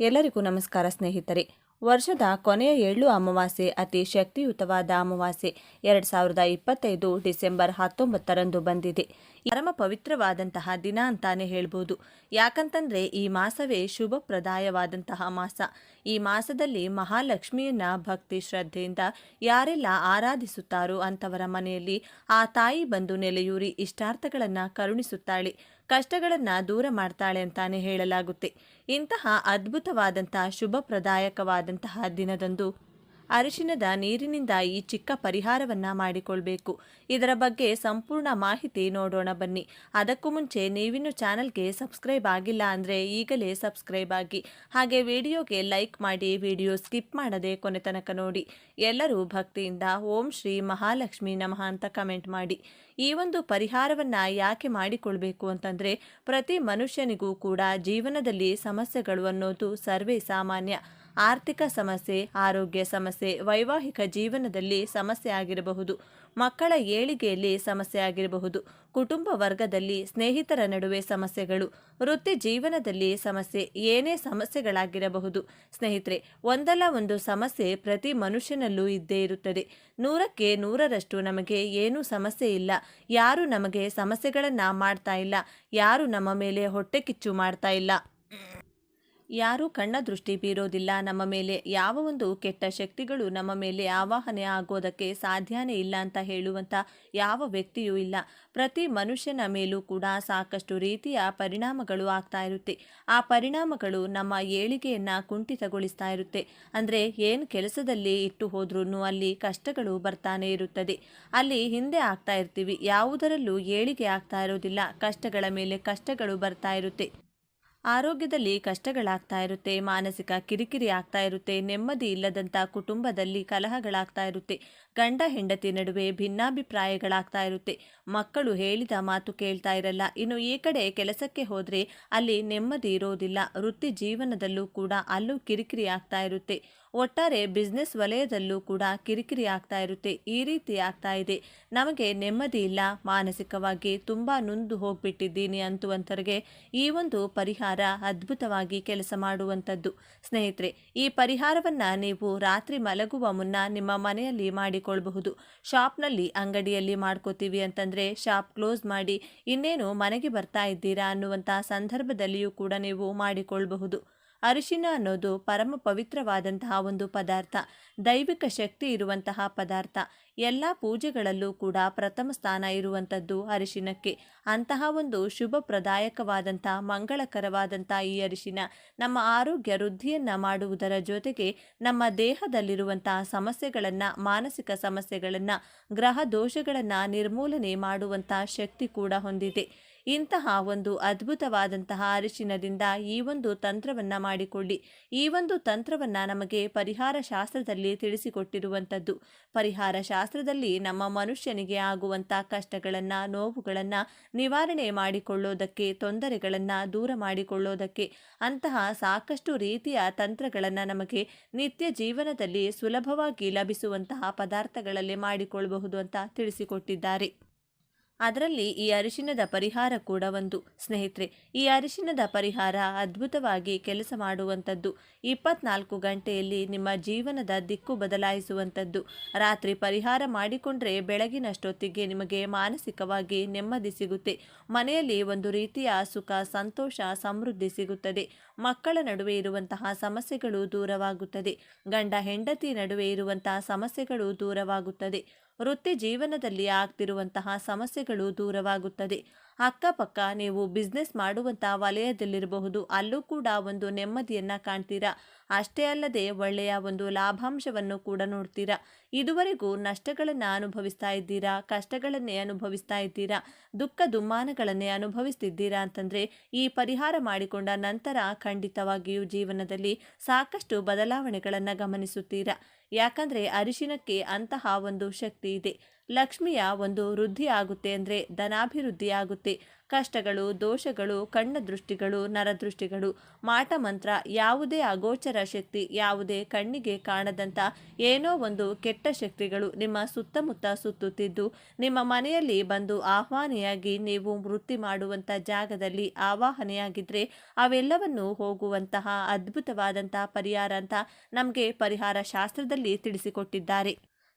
ಎಲ್ಲರಿಗೂ ನಮಸ್ಕಾರ ಸ್ನೇಹಿತರೆ. ವರ್ಷದ ಕೊನೆಯ ಏಳು ಅಮಾವಾಸ್ಯೆ ಅತಿ ಶಕ್ತಿಯುತವಾದ ಅಮಾವಾಸ್ಯೆ. ಎರಡ್ ಸಾವಿರದ ಇಪ್ಪತ್ತೈದು ಡಿಸೆಂಬರ್ ಹತ್ತೊಂಬತ್ತರಂದು ಬಂದಿದೆ. ಪರಮ ಪವಿತ್ರವಾದಂತಹ ದಿನ ಅಂತಾನೆ ಹೇಳ್ಬೋದು. ಯಾಕಂತಂದ್ರೆ ಈ ಮಾಸವೇ ಶುಭಪ್ರದಾಯವಾದಂತಹ ಮಾಸ. ಈ ಮಾಸದಲ್ಲಿ ಮಹಾಲಕ್ಷ್ಮಿಯನ್ನ ಭಕ್ತಿ ಶ್ರದ್ಧೆಯಿಂದ ಯಾರೆಲ್ಲ ಆರಾಧಿಸುತ್ತಾರೋ ಅಂತವರ ಮನೆಯಲ್ಲಿ ಆ ತಾಯಿ ಬಂದು ನೆಲೆಯೂರಿ ಇಷ್ಟಾರ್ಥಗಳನ್ನ ಕರುಣಿಸುತ್ತಾಳೆ. ಕಷ್ಟಗಳನ್ನ ದೂರ ಮಾಡ್ತಾಳೆ ಅಂತಾನೆ ಹೇಳಲಾಗುತ್ತೆ. ಇಂತಹ ಅದ್ಭುತವಾದಂತಹ ಶುಭಪ್ರದಾಯಕವಾದಂತಹ ದಿನದಂದು ಅರಿಶಿನದ ನೀರಿನಿಂದ ಈ ಚಿಕ್ಕ ಪರಿಹಾರವನ್ನ ಮಾಡಿಕೊಳ್ಬೇಕು. ಇದರ ಬಗ್ಗೆ ಸಂಪೂರ್ಣ ಮಾಹಿತಿ ನೋಡೋಣ ಬನ್ನಿ. ಅದಕ್ಕೂ ಮುಂಚೆ ನೀವಿನ್ನು ಚಾನಲ್ಗೆ ಸಬ್ಸ್ಕ್ರೈಬ್ ಆಗಿಲ್ಲ ಅಂದರೆ ಈಗಲೇ ಸಬ್ಸ್ಕ್ರೈಬ್ ಆಗಿ. ಹಾಗೆ ವಿಡಿಯೋಗೆ ಲೈಕ್ ಮಾಡಿ ವಿಡಿಯೋ ಸ್ಕಿಪ್ ಮಾಡದೆ ಕೊನೆ ತನಕ ನೋಡಿ. ಎಲ್ಲರೂ ಭಕ್ತಿಯಿಂದ ಓಂ ಶ್ರೀ ಮಹಾಲಕ್ಷ್ಮಿ ನಮಃ ಅಂತ ಕಮೆಂಟ್ ಮಾಡಿ. ಈ ಒಂದು ಪರಿಹಾರವನ್ನ ಯಾಕೆ ಮಾಡಿಕೊಳ್ಬೇಕು ಅಂತಂದ್ರೆ ಪ್ರತಿ ಮನುಷ್ಯನಿಗೂ ಕೂಡ ಜೀವನದಲ್ಲಿ ಸಮಸ್ಯೆಗಳು ಅನ್ನೋದು ಸರ್ವೇ ಸಾಮಾನ್ಯ. ಆರ್ಥಿಕ ಸಮಸ್ಯೆ, ಆರೋಗ್ಯ ಸಮಸ್ಯೆ, ವೈವಾಹಿಕ ಜೀವನದಲ್ಲಿ ಸಮಸ್ಯೆ ಆಗಿರಬಹುದು. ಮಕ್ಕಳ ಏಳಿಗೆಯಲ್ಲಿ ಸಮಸ್ಯೆ ಆಗಿರಬಹುದು. ಕುಟುಂಬ ವರ್ಗದಲ್ಲಿ ಸ್ನೇಹಿತರ ನಡುವೆ ಸಮಸ್ಯೆಗಳು. ವೃತ್ತಿ ಜೀವನದಲ್ಲಿ ಸಮಸ್ಯೆ ಏನೇ ಸಮಸ್ಯೆಗಳಾಗಿರಬಹುದು. ಸ್ನೇಹಿತರೆ, ಒಂದಲ್ಲ ಒಂದು ಸಮಸ್ಯೆ ಪ್ರತಿ ಮನುಷ್ಯನಲ್ಲೂ ಇದ್ದೇ ಇರುತ್ತದೆ. ನೂರಕ್ಕೆ ನೂರರಷ್ಟು ನಮಗೆ ಏನೂ ಸಮಸ್ಯೆ ಇಲ್ಲ. ಯಾರು ನಮಗೆ ಸಮಸ್ಯೆಗಳನ್ನು ಮಾಡ್ತಾ ಇಲ್ಲ. ಯಾರು ನಮ್ಮ ಮೇಲೆ ಹೊಟ್ಟೆ ಕಿಚ್ಚು ಮಾಡ್ತಾ ಇಲ್ಲ. ಯಾರೂ ಕಣ್ಣ ದೃಷ್ಟಿ ಬೀರೋದಿಲ್ಲ. ನಮ್ಮ ಮೇಲೆ ಯಾವ ಒಂದು ಕೆಟ್ಟ ಶಕ್ತಿಗಳು ನಮ್ಮ ಮೇಲೆ ಆವಾಹನೆ ಆಗೋದಕ್ಕೆ ಸಾಧ್ಯನೇ ಇಲ್ಲ ಅಂತ ಹೇಳುವಂಥ ಯಾವ ವ್ಯಕ್ತಿಯೂ ಇಲ್ಲ. ಪ್ರತಿ ಮನುಷ್ಯನ ಮೇಲೂ ಕೂಡ ಸಾಕಷ್ಟು ರೀತಿಯ ಪರಿಣಾಮಗಳು ಆಗ್ತಾ ಇರುತ್ತೆ. ಆ ಪರಿಣಾಮಗಳು ನಮ್ಮ ಏಳಿಗೆಯನ್ನು ಕುಂಠಿತಗೊಳಿಸ್ತಾ ಇರುತ್ತೆ. ಅಂದರೆ ಏನು ಕೆಲಸದಲ್ಲಿ ಇಟ್ಟು ಹೋದ್ರೂ ಅಲ್ಲಿ ಕಷ್ಟಗಳು ಬರ್ತಾನೆ ಇರುತ್ತದೆ. ಅಲ್ಲಿ ಹಿಂದೆ ಆಗ್ತಾ ಇರ್ತೀವಿ. ಯಾವುದರಲ್ಲೂ ಏಳಿಗೆ ಆಗ್ತಾ ಇರೋದಿಲ್ಲ. ಕಷ್ಟಗಳ ಮೇಲೆ ಕಷ್ಟಗಳು ಬರ್ತಾ ಇರುತ್ತೆ. ಆರೋಗ್ಯದಲ್ಲಿ ಕಷ್ಟಗಳಾಗ್ತಾ ಇರುತ್ತೆ ಮಾನಸಿಕ ಕಿರಿಕಿರಿ ಆಗ್ತಾ ಇರುತ್ತೆ ನೆಮ್ಮದಿ ಇಲ್ಲದಂಥ ಕುಟುಂಬದಲ್ಲಿ ಕಲಹಗಳಾಗ್ತಾ ಇರುತ್ತೆ. ಗಂಡ ಹೆಂಡತಿ ನಡುವೆ ಭಿನ್ನಾಭಿಪ್ರಾಯಗಳಾಗ್ತಾ ಇರುತ್ತೆ. ಮಕ್ಕಳು ಹೇಳಿದ ಮಾತು ಕೇಳ್ತಾ ಇರಲ್ಲ. ಇನ್ನು ಈ ಕಡೆ ಕೆಲಸಕ್ಕೆ ಹೋದರೆ ಅಲ್ಲಿ ನೆಮ್ಮದಿ ಇರೋದಿಲ್ಲ. ವೃತ್ತಿ ಜೀವನದಲ್ಲೂ ಕೂಡ ಅಲ್ಲೂ ಕಿರಿಕಿರಿ ಆಗ್ತಾ ಇರುತ್ತೆ. ಒಟ್ಟಾರೆ ಬಿಸ್ನೆಸ್ ವಲಯದಲ್ಲೂ ಕೂಡ ಕಿರಿಕಿರಿ ಆಗ್ತಾ ಇರುತ್ತೆ. ಈ ರೀತಿ ಆಗ್ತಾ ಇದೆ. ನಮಗೆ ನೆಮ್ಮದಿ ಇಲ್ಲ. ಮಾನಸಿಕವಾಗಿ ತುಂಬ ನೊಂದು ಹೋಗ್ಬಿಟ್ಟಿದ್ದೀನಿ ಅಂತುವಂಥರಿಗೆ ಈ ಒಂದು ಪರಿಹಾರ ಅದ್ಭುತವಾಗಿ ಕೆಲಸ ಮಾಡುವಂಥದ್ದು. ಸ್ನೇಹಿತರೆ, ಈ ಪರಿಹಾರವನ್ನು ನೀವು ರಾತ್ರಿ ಮಲಗುವ ಮುನ್ನ ನಿಮ್ಮ ಮನೆಯಲ್ಲಿ ಮಾಡಿಕೊಳ್ಬಹುದು ಶಾಪ್ನಲ್ಲಿ ಅಂಗಡಿಯಲ್ಲಿ ಮಾಡ್ಕೋತೀವಿ ಅಂತಂದರೆ ಶಾಪ್ ಕ್ಲೋಸ್ ಮಾಡಿ ಇನ್ನೇನು ಮನೆಗೆ ಬರ್ತಾ ಇದ್ದೀರಾ ಅನ್ನುವಂಥ ಸಂದರ್ಭದಲ್ಲಿಯೂ ಕೂಡ ನೀವು ಮಾಡಿಕೊಳ್ಬಹುದು ಅರಿಶಿನ ಅನ್ನೋದು ಪರಮ ಪವಿತ್ರವಾದಂತಹ ಒಂದು ಪದಾರ್ಥ. ದೈವಿಕ ಶಕ್ತಿ ಇರುವಂತಹ ಪದಾರ್ಥ. ಎಲ್ಲ ಪೂಜೆಗಳಲ್ಲೂ ಕೂಡ ಪ್ರಥಮ ಸ್ಥಾನ ಇರುವಂಥದ್ದು ಅರಿಶಿನಕ್ಕೆ. ಅಂತಹ ಒಂದು ಶುಭ ಪ್ರದಾಯಕವಾದಂಥ, ಮಂಗಳಕರವಾದಂಥ ಈ ಅರಿಶಿನ ನಮ್ಮ ಆರೋಗ್ಯ ವೃದ್ಧಿಯನ್ನು ಮಾಡುವುದರ ಜೊತೆಗೆ ನಮ್ಮ ದೇಹದಲ್ಲಿರುವಂತಹ ಸಮಸ್ಯೆಗಳನ್ನು, ಮಾನಸಿಕ ಸಮಸ್ಯೆಗಳನ್ನು, ಗ್ರಹ ದೋಷಗಳನ್ನು ನಿರ್ಮೂಲನೆ ಮಾಡುವಂಥ ಶಕ್ತಿ ಕೂಡ ಹೊಂದಿದೆ. ಇಂತಹ ಒಂದು ಅದ್ಭುತವಾದಂತಹ ಅರಿಶಿನದಿಂದ ಈ ಒಂದು ತಂತ್ರವನ್ನು ಮಾಡಿಕೊಳ್ಳಿ. ಈ ಒಂದು ತಂತ್ರವನ್ನು ನಮಗೆ ಪರಿಹಾರ ಶಾಸ್ತ್ರದಲ್ಲಿ ತಿಳಿಸಿಕೊಟ್ಟಿರುವಂಥದ್ದು. ಪರಿಹಾರ ಶಾಸ್ತ್ರದಲ್ಲಿ ನಮ್ಮ ಮನುಷ್ಯನಿಗೆ ಆಗುವಂಥ ಕಷ್ಟಗಳನ್ನು, ನೋವುಗಳನ್ನು ನಿವಾರಣೆ ಮಾಡಿಕೊಳ್ಳೋದಕ್ಕೆ, ತೊಂದರೆಗಳನ್ನು ದೂರ ಮಾಡಿಕೊಳ್ಳೋದಕ್ಕೆ, ಅಂತಹ ಸಾಕಷ್ಟು ರೀತಿಯ ತಂತ್ರಗಳನ್ನು ನಮಗೆ ನಿತ್ಯ ಜೀವನದಲ್ಲಿ ಸುಲಭವಾಗಿ ಲಭಿಸುವಂತಹ ಪದಾರ್ಥಗಳಲ್ಲಿ ಮಾಡಿಕೊಳ್ಳಬಹುದು ಅಂತ ತಿಳಿಸಿಕೊಟ್ಟಿದ್ದಾರೆ. ಅದರಲ್ಲಿ ಈ ಅರಿಶಿನದ ಪರಿಹಾರ ಕೂಡ ಒಂದು. ಸ್ನೇಹಿತರೆ, ಈ ಅರಿಶಿನದ ಪರಿಹಾರ ಅದ್ಭುತವಾಗಿ ಕೆಲಸ ಮಾಡುವಂಥದ್ದು. ಇಪ್ಪತ್ನಾಲ್ಕು ಗಂಟೆಯಲ್ಲಿ ನಿಮ್ಮ ಜೀವನದ ದಿಕ್ಕು ಬದಲಾಯಿಸುವಂಥದ್ದು. ರಾತ್ರಿ ಪರಿಹಾರ ಮಾಡಿಕೊಂಡ್ರೆ ಬೆಳಗಿನಷ್ಟೊತ್ತಿಗೆ ನಿಮಗೆ ಮಾನಸಿಕವಾಗಿ ನೆಮ್ಮದಿ ಸಿಗುತ್ತೆ. ಮನೆಯಲ್ಲಿ ಒಂದು ರೀತಿಯ ಸುಖ, ಸಂತೋಷ, ಸಮೃದ್ಧಿ ಸಿಗುತ್ತದೆ. ಮಕ್ಕಳ ನಡುವೆ ಇರುವಂತಹ ಸಮಸ್ಯೆಗಳು ದೂರವಾಗುತ್ತದೆ. ಗಂಡ, ಹೆಂಡತಿ ನಡುವೆ ಇರುವಂತಹ ಸಮಸ್ಯೆಗಳು ದೂರವಾಗುತ್ತದೆ. ವೃತ್ತಿ ಜೀವನದಲ್ಲಿ ಆಗ್ತಿರುವಂತಹ ಸಮಸ್ಯೆಗಳು ದೂರವಾಗುತ್ತದೆ. ಅಕ್ಕಪಕ್ಕ ನೀವು ಬಿಸ್ನೆಸ್ ಮಾಡುವಂಥ ವಲಯದಲ್ಲಿರಬಹುದು. ಅಲ್ಲೂ ಕೂಡ ಒಂದು ನೆಮ್ಮದಿಯನ್ನು ಕಾಣ್ತೀರಾ? ಅಷ್ಟೇ ಅಲ್ಲದೆ ಒಳ್ಳೆಯ ಒಂದು ಲಾಭಾಂಶವನ್ನು ಕೂಡ ನೋಡ್ತೀರಾ? ಇದುವರೆಗೂ ನಷ್ಟಗಳನ್ನು ಅನುಭವಿಸ್ತಾ ಇದ್ದೀರಾ? ಕಷ್ಟಗಳನ್ನೇ ಅನುಭವಿಸ್ತಾ ಇದ್ದೀರಾ? ದುಃಖ ದುಮ್ಮಾನಗಳನ್ನೇ ಅನುಭವಿಸ್ತಿದ್ದೀರಾ ಅಂತಂದರೆ ಈ ಪರಿಹಾರ ಮಾಡಿಕೊಂಡ ನಂತರ ಖಂಡಿತವಾಗಿಯೂ ಜೀವನದಲ್ಲಿ ಸಾಕಷ್ಟು ಬದಲಾವಣೆಗಳನ್ನು ಗಮನಿಸುತ್ತೀರಾ? ಯಾಕಂದರೆ ಅರಿಶಿನಕ್ಕೆ ಅಂತಹ ಒಂದು ಶಕ್ತಿ ಇದೆ. ಲಕ್ಷ್ಮಿಯ ಒಂದು ವೃದ್ಧಿ ಆಗುತ್ತೆ ಅಂದರೆ ಧನಾಭಿವೃದ್ಧಿ ಆಗುತ್ತೆ. ಕಷ್ಟಗಳು, ದೋಷಗಳು, ಕಣ್ಣ ದೃಷ್ಟಿಗಳು ನರದೃಷ್ಟಿಗಳು ಮಾಟ ಮಂತ್ರ ಯಾವುದೇ ಅಗೋಚರ ಶಕ್ತಿ, ಯಾವುದೇ ಕಣ್ಣಿಗೆ ಕಾಣದಂಥ ಏನೋ ಒಂದು ಕೆಟ್ಟ ಶಕ್ತಿಗಳು ನಿಮ್ಮ ಸುತ್ತಮುತ್ತ ಸುತ್ತುತ್ತಿದ್ದು, ನಿಮ್ಮ ಮನೆಯಲ್ಲಿ ಬಂದು ಆಹ್ವಾನಿಯಾಗಿ ನೀವು ವೃತ್ತಿ ಮಾಡುವಂಥ ಜಾಗದಲ್ಲಿ ಆವಾಹನೆಯಾಗಿದ್ದರೆ ಅವೆಲ್ಲವನ್ನು ಹೋಗುವಂತಹ ಅದ್ಭುತವಾದಂತಹ ಪರಿಹಾರ ಅಂತ ನಮಗೆ ಪರಿಹಾರ ಶಾಸ್ತ್ರದಲ್ಲಿ ತಿಳಿಸಿಕೊಟ್ಟಿದ್ದಾರೆ.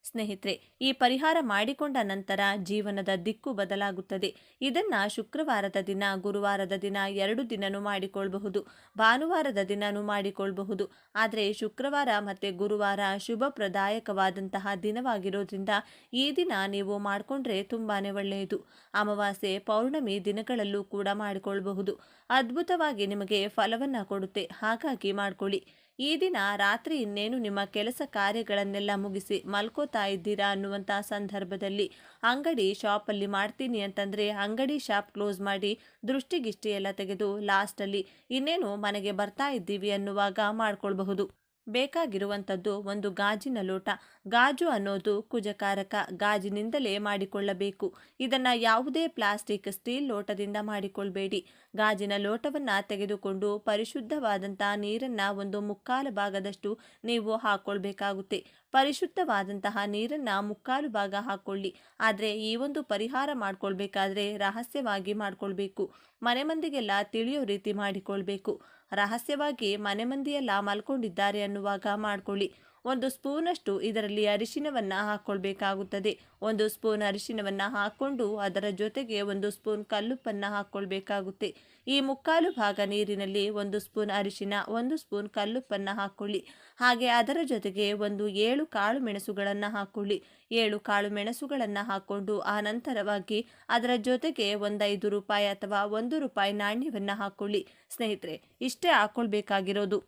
ಸ್ನೇಹಿತರೆ, ಈ ಪರಿಹಾರ ಮಾಡಿಕೊಂಡ ನಂತರ ಜೀವನದ ದಿಕ್ಕು ಬದಲಾಗುತ್ತದೆ. ಇದನ್ನ ಶುಕ್ರವಾರದ ದಿನ, ಗುರುವಾರದ ದಿನ ಎರಡು ದಿನನೂ ಮಾಡಿಕೊಳ್ಳಬಹುದು ಭಾನುವಾರದ ದಿನನೂ ಮಾಡಿಕೊಳ್ಳಬಹುದು ಆದರೆ ಶುಕ್ರವಾರ ಮತ್ತು ಗುರುವಾರ ಶುಭಪ್ರದಾಯಕವಾದಂತಹ ದಿನವಾಗಿರೋದ್ರಿಂದ ಈ ದಿನ ನೀವು ಮಾಡಿಕೊಂಡ್ರೆ ತುಂಬಾ ಒಳ್ಳೆಯದು. ಅಮಾವಾಸ್ಯೆ, ಪೌರ್ಣಮಿ ದಿನಗಳಲ್ಲೂ ಕೂಡ ಮಾಡಿಕೊಳ್ಳಬಹುದು ಅದ್ಭುತವಾಗಿ ನಿಮಗೆ ಫಲವನ್ನು ಕೊಡುತ್ತೆ. ಹಾಗಾಗಿ ಮಾಡ್ಕೊಳ್ಳಿ. ಈ ದಿನ ರಾತ್ರಿ ಇನ್ನೇನು ನಿಮ್ಮ ಕೆಲಸ ಕಾರ್ಯಗಳನ್ನೆಲ್ಲ ಮುಗಿಸಿ ಮಲ್ಕೋತಾ ಇದ್ದೀರಾ ಅನ್ನುವಂಥ ಸಂದರ್ಭದಲ್ಲಿ ಅಂಗಡಿ ಶಾಪಲ್ಲಿ ಮಾಡ್ತೀನಿ ಅಂತಂದರೆ ಅಂಗಡಿ ಶಾಪ್ ಕ್ಲೋಸ್ ಮಾಡಿ ದೃಷ್ಟಿಗಿಷ್ಟಿ ಎಲ್ಲ ತೆಗೆದು ಲಾಸ್ಟಲ್ಲಿ ಇನ್ನೇನು ಮನೆಗೆ ಬರ್ತಾ ಇದ್ದೀವಿ ಅನ್ನುವಾಗ ಮಾಡ್ಕೊಳ್ಬಹುದು. ಬೇಕಾಗಿರುವಂಥದ್ದು ಒಂದು ಗಾಜಿನ ಲೋಟ. ಗಾಜು ಅನ್ನೋದು ಕುಜಕಾರಕ. ಗಾಜಿನಿಂದಲೇ ಮಾಡಿಕೊಳ್ಳಬೇಕು. ಇದನ್ನು ಯಾವುದೇ ಪ್ಲಾಸ್ಟಿಕ್ ಸ್ಟೀಲ್ ಲೋಟದಿಂದ ಮಾಡಿಕೊಳ್ಬೇಡಿ. ಗಾಜಿನ ಲೋಟವನ್ನು ತೆಗೆದುಕೊಂಡು ಪರಿಶುದ್ಧವಾದಂಥ ನೀರನ್ನು ಒಂದು ಮುಕ್ಕಾಲು ಭಾಗದಷ್ಟು ನೀವು ಹಾಕ್ಕೊಳ್ಬೇಕಾಗುತ್ತೆ ಪರಿಶುದ್ಧವಾದಂತಹ ನೀರನ್ನು ಮುಕ್ಕಾಲು ಭಾಗ ಹಾಕ್ಕೊಳ್ಳಿ ಆದರೆ ಈ ಒಂದು ಪರಿಹಾರ ಮಾಡಿಕೊಳ್ಬೇಕಾದ್ರೆ ರಹಸ್ಯವಾಗಿ ಮಾಡಿಕೊಳ್ಬೇಕು. ಮನೆ ಮಂದಿಗೆಲ್ಲ ತಿಳಿಯೋ ರೀತಿ ಮಾಡಿಕೊಳ್ಬೇಕು. ರಹಸ್ಯವಾಗಿ ಮನೆ ಮಂದಿಯೆಲ್ಲ ಮಲ್ಕೊಂಡಿದ್ದಾರೆ ಅನ್ನುವಾಗ ಮಾಡ್ಕೊಳ್ಳಿ. ಒಂದು ಸ್ಪೂನಷ್ಟು ಇದರಲ್ಲಿ ಅರಿಶಿನವನ್ನು ಹಾಕ್ಕೊಳ್ಬೇಕಾಗುತ್ತದೆ ಒಂದು ಸ್ಪೂನ್ ಅರಿಶಿನವನ್ನು ಹಾಕ್ಕೊಂಡು ಅದರ ಜೊತೆಗೆ ಒಂದು ಸ್ಪೂನ್ ಕಲ್ಲುಪ್ಪನ್ನು ಹಾಕ್ಕೊಳ್ಬೇಕಾಗುತ್ತೆ ಈ ಮುಕ್ಕಾಲು ಭಾಗ ನೀರಿನಲ್ಲಿ ಒಂದು ಸ್ಪೂನ್ ಅರಿಶಿನ ಒಂದು ಸ್ಪೂನ್ ಕಲ್ಲುಪ್ಪನ್ನು ಹಾಕ್ಕೊಳ್ಳಿ ಹಾಗೆ ಅದರ ಜೊತೆಗೆ ಒಂದು ಏಳು ಕಾಳು ಮೆಣಸುಗಳನ್ನು ಹಾಕ್ಕೊಳ್ಳಿ ಏಳು ಕಾಳು ಮೆಣಸುಗಳನ್ನು ಹಾಕ್ಕೊಂಡು ಆನಂತರವಾಗಿ ನಂತರವಾಗಿ ಅದರ ಜೊತೆಗೆ ಒಂದೈದು ರೂಪಾಯಿ ಅಥವಾ ಒಂದು ರೂಪಾಯಿ ನಾಣ್ಯವನ್ನು ಹಾಕ್ಕೊಳ್ಳಿ ಸ್ನೇಹಿತರೆ, ಇಷ್ಟೇ ಹಾಕ್ಕೊಳ್ಬೇಕಾಗಿರೋದು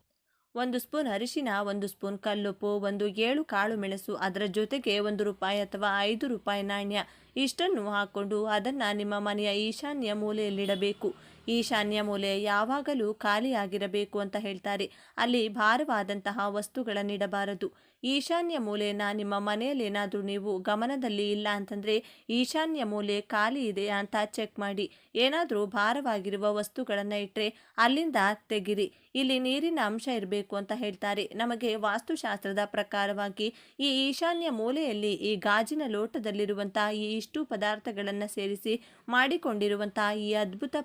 ಒಂದು ಸ್ಪೂನ್ ಅರಿಶಿನ, ಒಂದು ಸ್ಪೂನ್ ಕಲ್ಲುಪ್ಪು, ಒಂದು ಏಳು ಕಾಳು ಮೆಣಸು, ಅದರ ಜೊತೆಗೆ ಒಂದು ರೂಪಾಯಿ ಅಥವಾ ಐದು ರೂಪಾಯಿ ನಾಣ್ಯ. ಇಷ್ಟನ್ನು ಹಾಕ್ಕೊಂಡು ಅದನ್ನು ನಿಮ್ಮ ಮನೆಯ ಈಶಾನ್ಯ ಮೂಲೆಯಲ್ಲಿಡಬೇಕು. ಈಶಾನ್ಯ ಮೂಲೆ ಯಾವಾಗಲೂ ಖಾಲಿಯಾಗಿರಬೇಕು ಅಂತ ಹೇಳ್ತಾರೆ. ಅಲ್ಲಿ ಭಾರವಾದಂತಹ ವಸ್ತುಗಳನ್ನಿಡಬಾರದು ಈಶಾನ್ಯ ಮೂಲೆಯನ್ನು ನಿಮ್ಮ ಮನೆಯಲ್ಲೇನಾದರೂ ನೀವು ಗಮನದಲ್ಲಿ ಇಲ್ಲ ಅಂತಂದರೆ ಈಶಾನ್ಯ ಮೂಲೆ ಖಾಲಿ ಇದೆ ಅಂತ ಚೆಕ್ ಮಾಡಿ. ಏನಾದರೂ ಭಾರವಾಗಿರುವ ವಸ್ತುಗಳನ್ನು ಇಟ್ಟರೆ ಅಲ್ಲಿಂದ ತೆಗಿರಿ. ಇಲ್ಲಿ ನೀರಿನ ಅಂಶ ಇರಬೇಕು ಅಂತ ಹೇಳ್ತಾರೆ. ನಮಗೆ ವಾಸ್ತುಶಾಸ್ತ್ರದ ಪ್ರಕಾರವಾಗಿ ಈ ಈಶಾನ್ಯ ಮೂಲೆಯಲ್ಲಿ ಈ ಗಾಜಿನ ಲೋಟದಲ್ಲಿರುವಂತಹ ಈ ಇಷ್ಟು ಪದಾರ್ಥಗಳನ್ನು ಸೇರಿಸಿ ಮಾಡಿಕೊಂಡಿರುವಂತಹ ಈ ಅದ್ಭುತ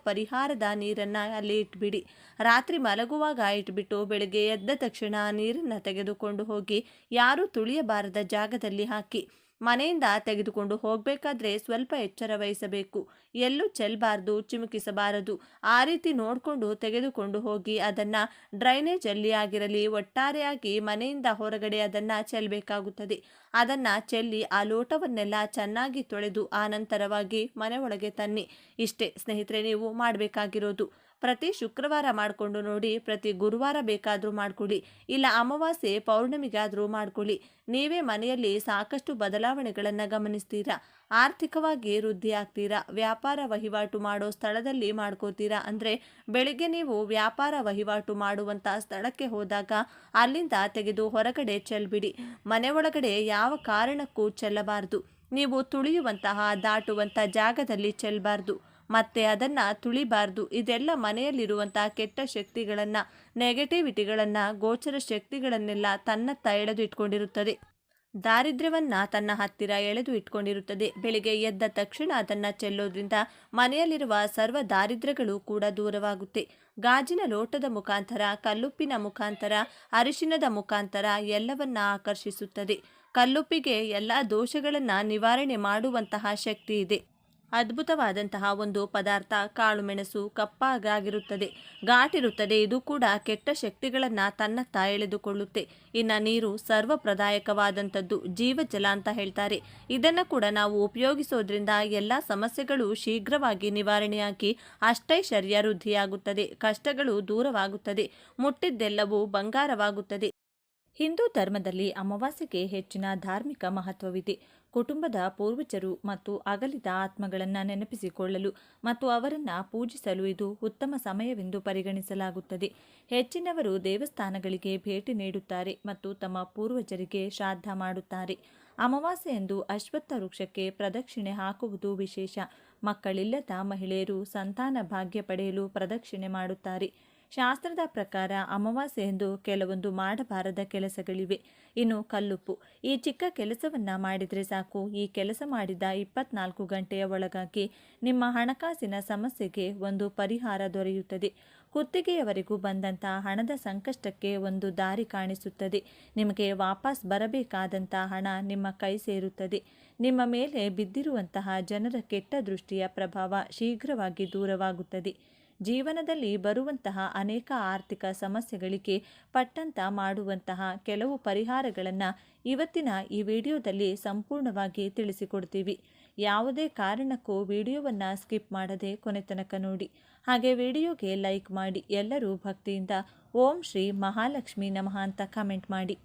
ಪರಿಹಾರದ ನೀರನ್ನು ಅಲ್ಲಿ ಇಟ್ಬಿಡಿ. ರಾತ್ರಿ ಮಲಗುವಾಗ ಇಟ್ಬಿಟ್ಟು ಬೆಳಗ್ಗೆ ಎದ್ದ ತಕ್ಷಣ ನೀರನ್ನು ತೆಗೆದುಕೊಂಡು ಹೋಗಿ ಯಾರೂ ತುಳಿಯಬಾರದ ಜಾಗದಲ್ಲಿ ಹಾಕಿ. ಮನೆಯಿಂದ ತೆಗೆದುಕೊಂಡು ಹೋಗಬೇಕಾದ್ರೆ ಸ್ವಲ್ಪ ಎಚ್ಚರ ವಹಿಸಬೇಕು. ಎಲ್ಲೂ ಚೆಲ್ಲಬಾರ್ದು ಚಿಮುಕಿಸಬಾರದು. ಆ ರೀತಿ ನೋಡಿಕೊಂಡು ತೆಗೆದುಕೊಂಡು ಹೋಗಿ ಅದನ್ನು ಡ್ರೈನೇಜಲ್ಲಿ ಆಗಿರಲಿ ಒಟ್ಟಾರೆಯಾಗಿ ಮನೆಯಿಂದ ಹೊರಗಡೆ ಅದನ್ನು ಚೆಲ್ಲಬೇಕಾಗುತ್ತದೆ ಅದನ್ನು ಚೆಲ್ಲಿ ಆ ಲೋಟವನ್ನೆಲ್ಲ ಚೆನ್ನಾಗಿ ತೊಳೆದು ಆ ನಂತರವಾಗಿ ಮನೆ ಒಳಗೆ ತನ್ನಿ. ಇಷ್ಟೇ ಸ್ನೇಹಿತರೆ, ನೀವು ಮಾಡಬೇಕಾಗಿರೋದು. ಪ್ರತಿ ಶುಕ್ರವಾರ ಮಾಡಿಕೊಂಡು ನೋಡಿ, ಪ್ರತಿ ಗುರುವಾರ ಬೇಕಾದರೂ ಮಾಡ್ಕೊಳ್ಳಿ. ಇಲ್ಲ, ಅಮಾವಾಸ್ಯೆ ಪೌರ್ಣಮಿಗಾದರೂ ಮಾಡ್ಕೊಳ್ಳಿ. ನೀವೇ ಮನೆಯಲ್ಲಿ ಸಾಕಷ್ಟು ಬದಲಾವಣೆಗಳನ್ನು ಗಮನಿಸ್ತೀರಾ? ಆರ್ಥಿಕವಾಗಿ ವೃದ್ಧಿ ಆಗ್ತೀರಾ? ವ್ಯಾಪಾರ ವಹಿವಾಟು ಮಾಡೋ ಸ್ಥಳದಲ್ಲಿ ಮಾಡ್ಕೋತೀರಾ? ಅಂದರೆ ಬೆಳಿಗ್ಗೆ ನೀವು ವ್ಯಾಪಾರ ವಹಿವಾಟು ಮಾಡುವಂಥ ಸ್ಥಳಕ್ಕೆ ಹೋದಾಗ ಅಲ್ಲಿಂದ ತೆಗೆದು ಹೊರಗಡೆ ಚೆಲ್ಬಿಡಿ. ಮನೆ ಒಳಗಡೆ ಯಾವ ಕಾರಣಕ್ಕೂ ಚೆಲ್ಲಬಾರದು. ನೀವು ತುಳಿಯುವಂತಹ ದಾಟುವಂಥ ಜಾಗದಲ್ಲಿ ಚೆಲ್ಲಬಾರ್ದು ಮತ್ತೆ ಅದನ್ನು ತುಳಿಬಾರ್ದು. ಇದೆಲ್ಲ ಮನೆಯಲ್ಲಿರುವಂತಹ ಕೆಟ್ಟ ಶಕ್ತಿಗಳನ್ನು ನೆಗೆಟಿವಿಟಿಗಳನ್ನು ಗೋಚರ ಶಕ್ತಿಗಳನ್ನೆಲ್ಲ ತನ್ನತ್ತ ಎಳೆದು ಇಟ್ಕೊಂಡಿರುತ್ತದೆ. ದಾರಿದ್ರ್ಯವನ್ನು ತನ್ನ ಹತ್ತಿರ ಎಳೆದು ಇಟ್ಕೊಂಡಿರುತ್ತದೆ. ಬೆಳಿಗ್ಗೆ ಎದ್ದ ತಕ್ಷಣ ಅದನ್ನು ಚೆಲ್ಲೋದ್ರಿಂದ ಮನೆಯಲ್ಲಿರುವ ಸರ್ವ ದಾರಿದ್ರ್ಯಗಳು ಕೂಡ ದೂರವಾಗುತ್ತೆ. ಗಾಜಿನ ಲೋಟದ ಮುಖಾಂತರ, ಕಲ್ಲುಪ್ಪಿನ ಮುಖಾಂತರ, ಅರಿಶಿನದ ಮುಖಾಂತರ ಎಲ್ಲವನ್ನ ಆಕರ್ಷಿಸುತ್ತದೆ. ಕಲ್ಲುಪ್ಪಿಗೆ ಎಲ್ಲ ದೋಷಗಳನ್ನು ನಿವಾರಣೆ ಮಾಡುವಂತಹ ಶಕ್ತಿ ಇದೆ. ಅದ್ಭುತವಾದಂತಹ ಒಂದು ಪದಾರ್ಥ ಕಾಳು ಮೆಣಸು ಕಪ್ಪಾಗಿರುತ್ತದೆ ಘಾಟಿರುತ್ತದೆ, ಇದು ಕೂಡ ಕೆಟ್ಟ ಶಕ್ತಿಗಳನ್ನು ತನ್ನತ್ತ ಎಳೆದುಕೊಳ್ಳುತ್ತೆ. ಇನ್ನು ನೀರು ಸರ್ವಪ್ರದಾಯಕವಾದಂಥದ್ದು, ಜೀವಜಲ ಅಂತ ಹೇಳ್ತಾರೆ. ಇದನ್ನು ಕೂಡ ನಾವು ಉಪಯೋಗಿಸೋದ್ರಿಂದ ಎಲ್ಲ ಸಮಸ್ಯೆಗಳು ಶೀಘ್ರವಾಗಿ ನಿವಾರಣೆಯಾಗಿ ಅಷ್ಟೈಶ್ವರ್ಯ ವೃದ್ಧಿಯಾಗುತ್ತದೆ, ಕಷ್ಟಗಳು ದೂರವಾಗುತ್ತದೆ, ಮುಟ್ಟಿದ್ದೆಲ್ಲವೂ ಬಂಗಾರವಾಗುತ್ತದೆ. ಹಿಂದೂ ಧರ್ಮದಲ್ಲಿ ಅಮಾವಾಸ್ಯೆಗೆ ಹೆಚ್ಚಿನ ಧಾರ್ಮಿಕ ಮಹತ್ವವಿದೆ. ಕುಟುಂಬದ ಪೂರ್ವಜರು ಮತ್ತು ಅಗಲಿದ ಆತ್ಮಗಳನ್ನು ನೆನಪಿಸಿಕೊಳ್ಳಲು ಮತ್ತು ಅವರನ್ನು ಪೂಜಿಸಲು ಇದು ಉತ್ತಮ ಸಮಯವೆಂದು ಪರಿಗಣಿಸಲಾಗುತ್ತದೆ. ಹೆಚ್ಚಿನವರು ದೇವಸ್ಥಾನಗಳಿಗೆ ಭೇಟಿ ನೀಡುತ್ತಾರೆ ಮತ್ತು ತಮ್ಮ ಪೂರ್ವಜರಿಗೆ ಶ್ರಾದ್ದ ಮಾಡುತ್ತಾರೆ. ಅಮಾವಾಸ್ಯೆಯಂದು ಅಶ್ವತ್ಥ ವೃಕ್ಷಕ್ಕೆ ಪ್ರದಕ್ಷಿಣೆ ಹಾಕುವುದು ವಿಶೇಷ. ಮಕ್ಕಳಿಲ್ಲದ ಮಹಿಳೆಯರು ಸಂತಾನ ಭಾಗ್ಯ ಪಡೆಯಲು ಪ್ರದಕ್ಷಿಣೆ ಮಾಡುತ್ತಾರೆ. ಶಾಸ್ತ್ರದ ಪ್ರಕಾರ ಅಮಾವಾಸ್ಯೆಯಂದು ಕೆಲವೊಂದು ಮಾಡಬಾರದ ಕೆಲಸಗಳಿವೆ. ಇನ್ನು ಕಲ್ಲುಪ್ಪು. ಈ ಚಿಕ್ಕ ಕೆಲಸವನ್ನ ಮಾಡಿದರೆ ಸಾಕು. ಈ ಕೆಲಸ ಮಾಡಿದ ಇಪ್ಪತ್ನಾಲ್ಕು ಗಂಟೆಯ ಒಳಗಾಗಿ ನಿಮ್ಮ ಹಣಕಾಸಿನ ಸಮಸ್ಯೆಗೆ ಒಂದು ಪರಿಹಾರ ದೊರೆಯುತ್ತದೆ. ಕುತ್ತಿಗೆಯವರೆಗೂ ಬಂದಂತಹ ಹಣದ ಸಂಕಷ್ಟಕ್ಕೆ ಒಂದು ದಾರಿ ಕಾಣಿಸುತ್ತದೆ. ನಿಮಗೆ ವಾಪಸ್ ಬರಬೇಕಾದಂತಹ ಹಣ ನಿಮ್ಮ ಕೈ ಸೇರುತ್ತದೆ. ನಿಮ್ಮ ಮೇಲೆ ಬಿದ್ದಿರುವಂತಹ ಜನರ ಕೆಟ್ಟ ದೃಷ್ಟಿಯ ಪ್ರಭಾವ ಶೀಘ್ರವಾಗಿ ದೂರವಾಗುತ್ತದೆ. ಜೀವನದಲ್ಲಿ ಬರುವಂತಹ ಅನೇಕ ಆರ್ಥಿಕ ಸಮಸ್ಯೆಗಳಿಗೆ ಪಟ್ಟಂತ ಮಾಡುವಂತಹ ಕೆಲವು ಪರಿಹಾರಗಳನ್ನು ಇವತ್ತಿನ ಈ ವಿಡಿಯೋದಲ್ಲಿ ಸಂಪೂರ್ಣವಾಗಿ ತಿಳಿಸಿಕೊಡ್ತೀವಿ. ಯಾವುದೇ ಕಾರಣಕ್ಕೂ ವಿಡಿಯೋವನ್ನು ಸ್ಕಿಪ್ ಮಾಡದೆ ಕೊನೆ ತನಕ ನೋಡಿ. ಹಾಗೆ ವಿಡಿಯೋಗೆ ಲೈಕ್ ಮಾಡಿ, ಎಲ್ಲರೂ ಭಕ್ತಿಯಿಂದ ಓಂ ಶ್ರೀ ಮಹಾಲಕ್ಷ್ಮಿ ನಮಃ ಅಂತ ಕಮೆಂಟ್ ಮಾಡಿ.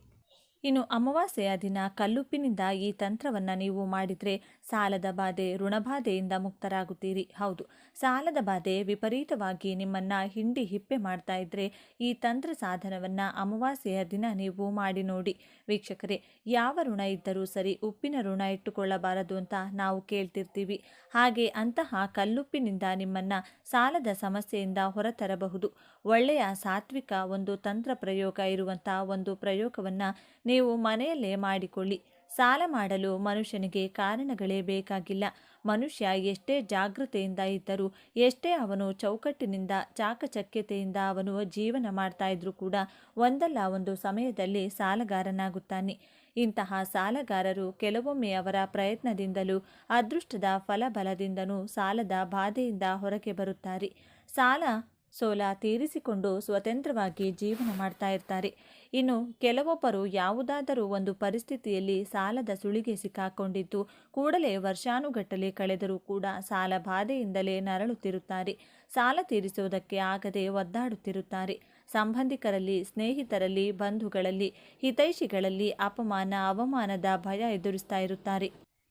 ಇನ್ನು ಅಮಾವಾಸ್ಯೆಯ ದಿನ ಕಲ್ಲುಪ್ಪಿನಿಂದ ಈ ತಂತ್ರವನ್ನು ನೀವು ಮಾಡಿದರೆ ಸಾಲದ ಬಾಧೆ, ಋಣಬಾಧೆಯಿಂದ ಮುಕ್ತರಾಗುತ್ತೀರಿ. ಹೌದು, ಸಾಲದ ಬಾಧೆ ವಿಪರೀತವಾಗಿ ನಿಮ್ಮನ್ನು ಹಿಂಡಿ ಹಿಪ್ಪೆ ಮಾಡ್ತಾ ಇದ್ದರೆ ಈ ತಂತ್ರ ಸಾಧನವನ್ನು ಅಮಾವಾಸ್ಯೆಯ ದಿನ ನೀವು ಮಾಡಿ ನೋಡಿ. ವೀಕ್ಷಕರೇ, ಯಾವ ಋಣ ಇದ್ದರೂ ಸರಿ ಉಪ್ಪಿನ ಋಣ ಇಟ್ಟುಕೊಳ್ಳಬಾರದು ಅಂತ ನಾವು ಕೇಳ್ತಿರ್ತೀವಿ. ಹಾಗೆ ಅಂತಹ ಕಲ್ಲುಪ್ಪಿನಿಂದ ನಿಮ್ಮನ್ನು ಸಾಲದ ಸಮಸ್ಯೆಯಿಂದ ಹೊರತರಬಹುದು. ಒಳ್ಳೆಯ ಸಾತ್ವಿಕ ಒಂದು ತಂತ್ರ ಪ್ರಯೋಗ ಇರುವಂಥ ಒಂದು ಪ್ರಯೋಗವನ್ನು ನೀವು ಮನೆಯಲ್ಲೇ ಮಾಡಿಕೊಳ್ಳಿ. ಸಾಲ ಮಾಡಲು ಮನುಷ್ಯನಿಗೆ ಕಾರಣಗಳೇ ಬೇಕಾಗಿಲ್ಲ. ಮನುಷ್ಯ ಎಷ್ಟೇ ಜಾಗೃತೆಯಿಂದ ಇದ್ದರೂ, ಎಷ್ಟೇ ಅವನು ಚೌಕಟ್ಟಿನಿಂದ, ಚಾಕಚಕ್ಯತೆಯಿಂದ ಅವನು ಜೀವನ ಮಾಡ್ತಾ ಇದ್ರೂ ಕೂಡ ಒಂದಲ್ಲ ಒಂದು ಸಮಯದಲ್ಲಿ ಸಾಲಗಾರನಾಗುತ್ತಾನೆ. ಇಂತಹ ಸಾಲಗಾರರು ಕೆಲವೊಮ್ಮೆ ಅವರ ಪ್ರಯತ್ನದಿಂದಲೂ, ಅದೃಷ್ಟದ ಫಲಬಲದಿಂದನೂ ಸಾಲದ ಬಾಧೆಯಿಂದ ಹೊರಗೆ ಬರುತ್ತಾರೆ. ಸಾಲ ಸೋಲ ತೀರಿಸಿಕೊಂಡು ಸ್ವತಂತ್ರವಾಗಿ ಜೀವನ ಮಾಡ್ತಾ ಇರ್ತಾರೆ ಇನ್ನು ಕೆಲವೊಬ್ಬರು ಯಾವುದಾದರೂ ಒಂದು ಪರಿಸ್ಥಿತಿಯಲ್ಲಿ ಸಾಲದ ಸುಳಿಗೆ ಸಿಕ್ಕಾಕೊಂಡಿದ್ದು ಕೂಡಲೇ ವರ್ಷಾನುಗಟ್ಟಲೆ ಕಳೆದರೂ ಕೂಡ ಸಾಲ ಬಾಧೆಯಿಂದಲೇ ನರಳುತ್ತಿರುತ್ತಾರೆ. ಸಾಲ ತೀರಿಸುವುದಕ್ಕೆ ಆಗದೆ ಒದ್ದಾಡುತ್ತಿರುತ್ತಾರೆ. ಸಂಬಂಧಿಕರಲ್ಲಿ, ಸ್ನೇಹಿತರಲ್ಲಿ, ಬಂಧುಗಳಲ್ಲಿ, ಹಿತೈಷಿಗಳಲ್ಲಿ ಅಪಮಾನ, ಅವಮಾನದ ಭಯ ಎದುರಿಸ್ತಾ ಇರುತ್ತಾರೆ.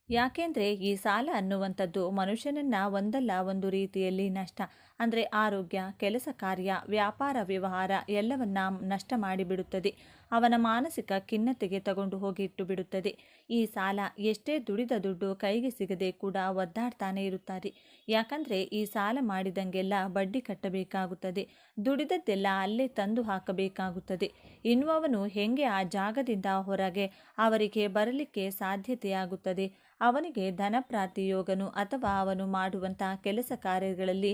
ಯಾಕೆಂದರೆ ಈ ಸಾಲ ಅನ್ನುವಂಥದ್ದು ಮನುಷ್ಯನನ್ನ ಒಂದಲ್ಲ ಒಂದು ರೀತಿಯಲ್ಲಿ ನಷ್ಟ. ಅಂದರೆ ಆರೋಗ್ಯ, ಕೆಲಸ ಕಾರ್ಯ, ವ್ಯಾಪಾರ, ವ್ಯವಹಾರ ಎಲ್ಲವನ್ನ ನಷ್ಟ ಮಾಡಿಬಿಡುತ್ತದೆ. ಅವನ ಮಾನಸಿಕ ಖಿನ್ನತೆಗೆ ತಗೊಂಡು ಹೋಗಿ ಇಟ್ಟು ಬಿಡುತ್ತದೆ ಈ ಸಾಲ ಎಷ್ಟೇ ದುಡಿದ ದುಡ್ಡು ಕೈಗೆ ಸಿಗದೆ ಕೂಡ ಒದ್ದಾಡ್ತಾನೆ ಇರುತ್ತಾರೆ. ಯಾಕಂದರೆ ಈ ಸಾಲ ಮಾಡಿದಂಗೆಲ್ಲ ಬಡ್ಡಿ ಕಟ್ಟಬೇಕಾಗುತ್ತದೆ. ದುಡಿದದ್ದೆಲ್ಲ ಅಲ್ಲೇ ತಂದು ಹಾಕಬೇಕಾಗುತ್ತದೆ. ಇನ್ನು ಅವನು ಹೆಂಗೆ ಆ ಜಾಗದಿಂದ ಹೊರಗೆ ಅವರಿಗೆ ಬರಲಿಕ್ಕೆ ಸಾಧ್ಯತೆಯಾಗುತ್ತದೆ? ಅವನಿಗೆ ಧನಪ್ರಾತಿ ಯೋಗನು ಅಥವಾ ಅವನು ಮಾಡುವಂತಹ ಕೆಲಸ ಕಾರ್ಯಗಳಲ್ಲಿ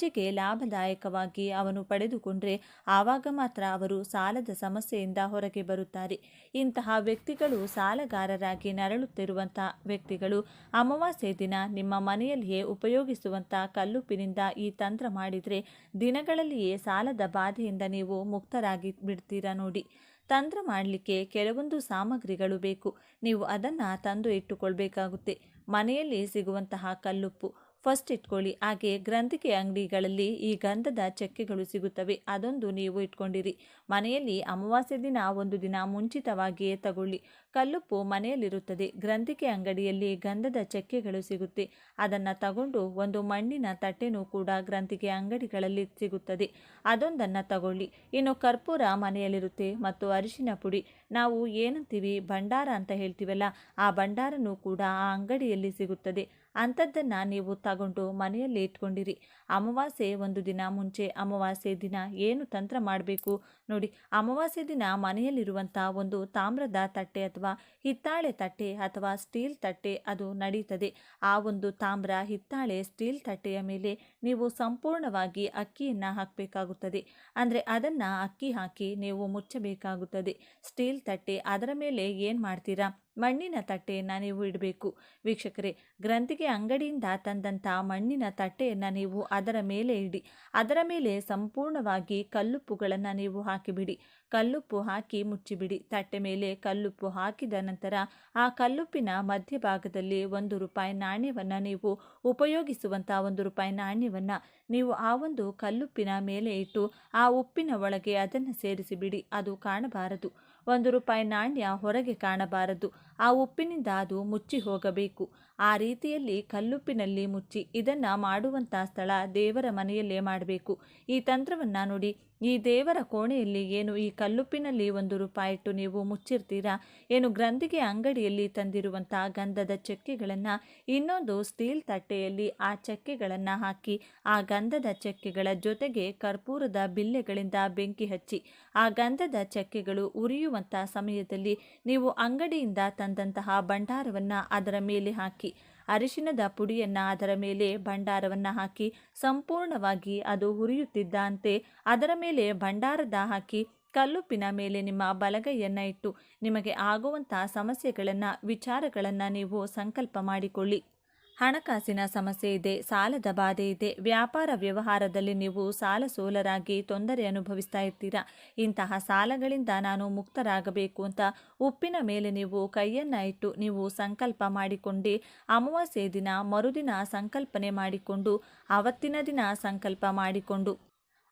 ಹೆಚ್ಚಿಗೆ ಲಾಭದಾಯಕವಾಗಿ ಅವನು ಪಡೆದುಕೊಂಡ್ರೆ ಆವಾಗ ಮಾತ್ರ ಅವರು ಸಾಲದ ಸಮಸ್ಯೆಯಿಂದ ಹೊರಗೆ ಬರುತ್ತಾರೆ. ಇಂತಹ ವ್ಯಕ್ತಿಗಳು ಸಾಲಗಾರರಾಗಿ ನರಳುತ್ತಿರುವಂತಹ ವ್ಯಕ್ತಿಗಳು ಅಮಾವಾಸ್ಯೆ ದಿನ ನಿಮ್ಮ ಮನೆಯಲ್ಲಿಯೇ ಉಪಯೋಗಿಸುವಂತಹ ಕಲ್ಲುಪ್ಪಿನಿಂದ ಈ ತಂತ್ರ ಮಾಡಿದರೆ ದಿನಗಳಲ್ಲಿಯೇ ಸಾಲದ ಬಾಧೆಯಿಂದ ನೀವು ಮುಕ್ತರಾಗಿ ಬಿಡ್ತೀರಾ ನೋಡಿ. ತಂತ್ರ ಮಾಡಲಿಕ್ಕೆ ಕೆಲವೊಂದು ಸಾಮಗ್ರಿಗಳು ಬೇಕು. ನೀವು ಅದನ್ನು ತಂದು ಇಟ್ಟುಕೊಳ್ಬೇಕಾಗುತ್ತೆ. ಮನೆಯಲ್ಲಿ ಸಿಗುವಂತಹ ಕಲ್ಲುಪ್ಪು. ಫಸ್ಟ್ ಇಟ್ಕೊಳ್ಳಿ. ಹಾಗೆ ಗ್ರಂಥಿಕೆ ಅಂಗಡಿಗಳಲ್ಲಿ ಈ ಗಂಧದ ಚಕ್ಕೆಗಳು ಸಿಗುತ್ತವೆ. ಅದೊಂದು ನೀವು ಇಟ್ಕೊಂಡಿರಿ. ಮನೆಯಲ್ಲಿ ಅಮಾವಾಸ್ಯೆ ದಿನ ಒಂದು ದಿನ ಮುಂಚಿತವಾಗಿಯೇ ತಗೊಳ್ಳಿ. ಕಲ್ಲುಪ್ಪು ಮನೆಯಲ್ಲಿರುತ್ತದೆ. ಗ್ರಂಥಿಕೆ ಅಂಗಡಿಯಲ್ಲಿ ಗಂಧದ ಚಕ್ಕೆಗಳು ಸಿಗುತ್ತೆ. ಅದನ್ನು ತಗೊಂಡು ಒಂದು ಮಣ್ಣಿನ ತಟ್ಟೆನೂ ಕೂಡ ಗ್ರಂಥಿಕೆ ಅಂಗಡಿಗಳಲ್ಲಿ ಸಿಗುತ್ತದೆ. ಅದೊಂದನ್ನು ತಗೊಳ್ಳಿ. ಇನ್ನು ಕರ್ಪೂರ ಮನೆಯಲ್ಲಿರುತ್ತೆ ಮತ್ತು ಅರಿಶಿನ ಪುಡಿ. ನಾವು ಏನಂತೀವಿ? ಭಂಡಾರ ಅಂತ ಹೇಳ್ತೀವಲ್ಲ, ಆ ಭಂಡಾರನೂ ಕೂಡ ಆ ಅಂಗಡಿಯಲ್ಲಿ ಸಿಗುತ್ತದೆ. ಅಂಥದ್ದನ್ನು ನೀವು ತಗೊಂಡು ಮನೆಯಲ್ಲಿ ಇಟ್ಕೊಂಡಿರಿ. ಅಮಾವಾಸ್ಯೆ ಒಂದು ದಿನ ಮುಂಚೆ, ಅಮಾವಾಸ್ಯೆ ದಿನ ಏನು ತಂತ್ರ ಮಾಡಬೇಕು ನೋಡಿ. ಅಮಾವಾಸ್ಯೆ ದಿನ ಮನೆಯಲ್ಲಿರುವಂಥ ಒಂದು ತಾಮ್ರದ ತಟ್ಟೆ ಅಥವಾ ಹಿತ್ತಾಳೆ ತಟ್ಟೆ ಅಥವಾ ಸ್ಟೀಲ್ ತಟ್ಟೆ ಅದು ನಡೀತದೆ. ಆ ಒಂದು ತಾಮ್ರ, ಹಿತ್ತಾಳೆ, ಸ್ಟೀಲ್ ತಟ್ಟೆಯ ಮೇಲೆ ನೀವು ಸಂಪೂರ್ಣವಾಗಿ ಅಕ್ಕಿಯನ್ನು ಹಾಕಬೇಕಾಗುತ್ತದೆ. ಅಂದರೆ ಅದನ್ನು ಅಕ್ಕಿ ಹಾಕಿ ನೀವು ಮುಚ್ಚಬೇಕಾಗುತ್ತದೆ. ಸ್ಟೀಲ್ ತಟ್ಟೆ ಅದರ ಮೇಲೆ ಏನು ಮಾಡ್ತೀರಾ? ಮಣ್ಣಿನ ತಟ್ಟೆಯನ್ನು ನೀವು ಇಡಬೇಕು. ವೀಕ್ಷಕರೇ, ಗ್ರಂಥಿಗೆ ಅಂಗಡಿಯಿಂದ ತಂದಂಥ ಮಣ್ಣಿನ ತಟ್ಟೆಯನ್ನು ನೀವು ಅದರ ಮೇಲೆ ಇಡಿ. ಅದರ ಮೇಲೆ ಸಂಪೂರ್ಣವಾಗಿ ಕಲ್ಲುಪ್ಪುಗಳನ್ನು ನೀವು ಹಾಕಿಬಿಡಿ. ಕಲ್ಲುಪ್ಪು ಹಾಕಿ ಮುಚ್ಚಿಬಿಡಿ. ತಟ್ಟೆ ಮೇಲೆ ಕಲ್ಲುಪ್ಪು ಹಾಕಿದ ನಂತರ ಆ ಕಲ್ಲುಪ್ಪಿನ ಮಧ್ಯಭಾಗದಲ್ಲಿ ಒಂದು ರೂಪಾಯಿ ನಾಣ್ಯವನ್ನು ನೀವು ಉಪಯೋಗಿಸುವಂಥ ಒಂದು ರೂಪಾಯಿ ನಾಣ್ಯವನ್ನು ನೀವು ಆ ಒಂದು ಕಲ್ಲುಪ್ಪಿನ ಮೇಲೆ ಇಟ್ಟು ಆ ಉಪ್ಪಿನ ಒಳಗೆ ಅದನ್ನು ಸೇರಿಸಿಬಿಡಿ. ಅದು ಕಾಣಬಾರದು. ಒಂದು ರೂಪಾಯಿ ನಾಣ್ಯ ಹೊರಗೆ ಕಾಣಬಾರದು. ಆ ಉಪ್ಪಿನಿಂದ ಅದು ಮುಚ್ಚಿ ಹೋಗಬೇಕು. ಆ ರೀತಿಯಲ್ಲಿ ಕಲ್ಲುಪ್ಪಿನಲ್ಲಿ ಮುಚ್ಚಿ ಇದನ್ನು ಮಾಡುವಂಥ ಸ್ಥಳ ದೇವರ ಮನೆಯಲ್ಲೇ ಮಾಡಬೇಕು. ಈ ತಂತ್ರವನ್ನು ನೋಡಿ, ಈ ದೇವರ ಕೋಣೆಯಲ್ಲಿ ಏನು ಈ ಕಲ್ಲುಪ್ಪಿನಲ್ಲಿ ಒಂದು ರೂಪಾಯಿ ಇಟ್ಟು ನೀವು ಮುಚ್ಚಿರ್ತೀರಾ? ಏನು ಗ್ರಂಥಿಗೆ ಅಂಗಡಿಯಲ್ಲಿ ತಂದಿರುವಂಥ ಗಂಧದ ಚಕ್ಕೆಗಳನ್ನು ಇನ್ನೊಂದು ಸ್ಟೀಲ್ ತಟ್ಟೆಯಲ್ಲಿ ಆ ಚಕ್ಕೆಗಳನ್ನು ಹಾಕಿ ಆ ಗಂಧದ ಚಕ್ಕೆಗಳ ಜೊತೆಗೆ ಕರ್ಪೂರದ ಬಿಲ್ಲೆಗಳಿಂದ ಬೆಂಕಿ ಹಚ್ಚಿ ಆ ಗಂಧದ ಚಕ್ಕೆಗಳು ಉರಿಯುವಂಥ ಸಮಯದಲ್ಲಿ ನೀವು ಅಂಗಡಿಯಿಂದ ತಂದಂತಹ ಭಂಡಾರವನ್ನು ಅದರ ಮೇಲೆ ಹಾಕಿ ಅರಿಶಿನದ ಪುಡಿಯನ್ನು ಅದರ ಮೇಲೆ ಭಂಡಾರವನ್ನು ಹಾಕಿ, ಸಂಪೂರ್ಣವಾಗಿ ಅದು ಹುರಿಯುತ್ತಿದ್ದಂತೆ ಅದರ ಮೇಲೆ ಭಂಡಾರದ ಹಾಕಿ, ಕಲ್ಲುಪ್ಪಿನ ಮೇಲೆ ನಿಮ್ಮ ಬಲಗೈಯನ್ನು ಇಟ್ಟು, ನಿಮಗೆ ಆಗುವಂತಹ ಸಮಸ್ಯೆಗಳನ್ನು, ವಿಚಾರಗಳನ್ನು ನೀವು ಸಂಕಲ್ಪ ಮಾಡಿಕೊಳ್ಳಿ. ಹಣಕಾಸಿನ ಸಮಸ್ಯೆ ಇದೆ, ಸಾಲದ ಬಾಧೆ ಇದೆ, ವ್ಯಾಪಾರ ವ್ಯವಹಾರದಲ್ಲಿ ನೀವು ಸಾಲ ಸೋಲರಾಗಿ ತೊಂದರೆ ಅನುಭವಿಸ್ತಾ ಇರ್ತೀರಾ ಇಂತಹ ಸಾಲಗಳಿಂದ ನಾನು ಮುಕ್ತರಾಗಬೇಕು ಅಂತ ಉಪ್ಪಿನ ಮೇಲೆ ನೀವು ಕೈಯನ್ನ ಇಟ್ಟು ನೀವು ಸಂಕಲ್ಪ ಮಾಡಿಕೊಂಡು, ಅಮಾವಾಸ್ಯೆ ದಿನ ಮರುದಿನ ಸಂಕಲ್ಪನೆ ಮಾಡಿಕೊಂಡು, ಅವತ್ತಿನ ದಿನ ಸಂಕಲ್ಪ ಮಾಡಿಕೊಂಡು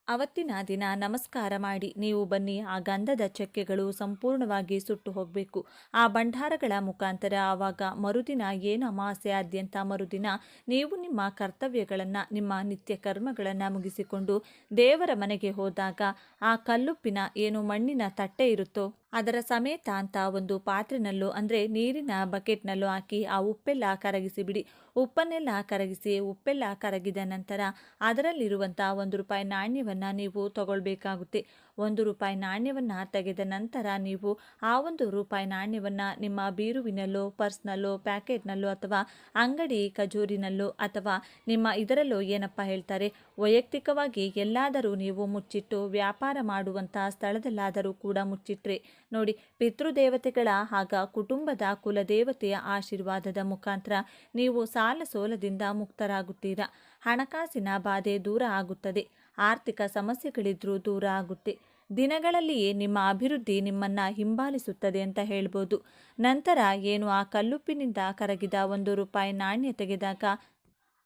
ಅವತ್ತಿನ ದಿನ ನಮಸ್ಕಾರ ಮಾಡಿ ನೀವು ಬನ್ನಿ, ಆ ಗಂಧದ ಚಕ್ಕೆಗಳು ಸಂಪೂರ್ಣವಾಗಿ ಸುಟ್ಟು ಹೋಗಬೇಕು. ಆ ಭಂಡಾರಗಳ ಮುಖಾಂತರ ಆವಾಗ ಮರುದಿನ ಏನು ಅಮಾವಾಸ್ಯೆಯಾದ್ಯಂತ ಮರುದಿನ ನೀವು ನಿಮ್ಮ ಕರ್ತವ್ಯಗಳನ್ನು, ನಿಮ್ಮ ನಿತ್ಯ ಕರ್ಮಗಳನ್ನು ಮುಗಿಸಿಕೊಂಡು ದೇವರ ಮನೆಗೆ ಹೋದಾಗ ಆ ಕಲ್ಲುಪ್ಪಿನ ಏನು ಮಣ್ಣಿನ ತಟ್ಟೆ ಇರುತ್ತೋ ಅದರ ಸಮೇತ ಅಂತ ಒಂದು ಪಾತ್ರೆನಲ್ಲೋ, ಅಂದರೆ ನೀರಿನ ಬಕೆಟ್ನಲ್ಲೋ ಹಾಕಿ ಆ ಉಪ್ಪೆಲ್ಲ ಕರಗಿಸಿ ಬಿಡಿ. ಉಪ್ಪನ್ನೆಲ್ಲ ಕರಗಿಸಿ ಉಪ್ಪೆಲ್ಲ ಕರಗಿದ ನಂತರ ಅದರಲ್ಲಿರುವಂಥ ಒಂದು ರೂಪಾಯಿ ನಾಣ್ಯವನ್ನು ನೀವು ತಗೊಳ್ಬೇಕಾಗುತ್ತೆ. ಒಂದು ರೂಪಾಯಿ ನಾಣ್ಯವನ್ನು ತೆಗೆದ ನಂತರ ನೀವು ಆ ಒಂದು ರೂಪಾಯಿ ನಾಣ್ಯವನ್ನು ನಿಮ್ಮ ಬೀರುವಿನಲ್ಲೋ, ಪರ್ಸ್ನಲ್ಲೋ, ಪ್ಯಾಕೆಟ್ನಲ್ಲೋ ಅಥವಾ ಅಂಗಡಿ ಖಜೂರಿನಲ್ಲೋ ಅಥವಾ ನಿಮ್ಮ ಇದರಲ್ಲೋ ಏನಪ್ಪ ಹೇಳ್ತಾರೆ? ವೈಯಕ್ತಿಕವಾಗಿ ಎಲ್ಲಾದರೂ ನೀವು ಮುಚ್ಚಿಟ್ಟು ವ್ಯಾಪಾರ ಮಾಡುವಂಥ ಸ್ಥಳದಲ್ಲಾದರೂ ಕೂಡ ಮುಚ್ಚಿಟ್ರೆ. ನೋಡಿ, ಪಿತೃದೇವತೆಗಳ ಆಗ ಕುಟುಂಬದ ಕುಲದೇವತೆಯ ಆಶೀರ್ವಾದದ ಮುಖಾಂತರ ನೀವು ಸಾಲ ಸೋಲದಿಂದ ಮುಕ್ತರಾಗುತ್ತೀರಾ? ಹಣಕಾಸಿನ ಬಾಧೆ ದೂರ ಆಗುತ್ತದೆ. ಆರ್ಥಿಕ ಸಮಸ್ಯೆಗಳಿದ್ರೂ ದೂರ ಆಗುತ್ತೆ. ದಿನಗಳಲ್ಲಿಯೇ ನಿಮ್ಮ ಅಭಿವೃದ್ಧಿ ನಿಮ್ಮನ್ನು ಹಿಂಬಾಲಿಸುತ್ತದೆ ಅಂತ ಹೇಳ್ಬೋದು. ನಂತರ ಏನು ಆ ಕಲ್ಲುಪ್ಪಿನಿಂದ ಕರಗಿದ ಒಂದು ರೂಪಾಯಿ ನಾಣ್ಯ ತೆಗೆದಾಗ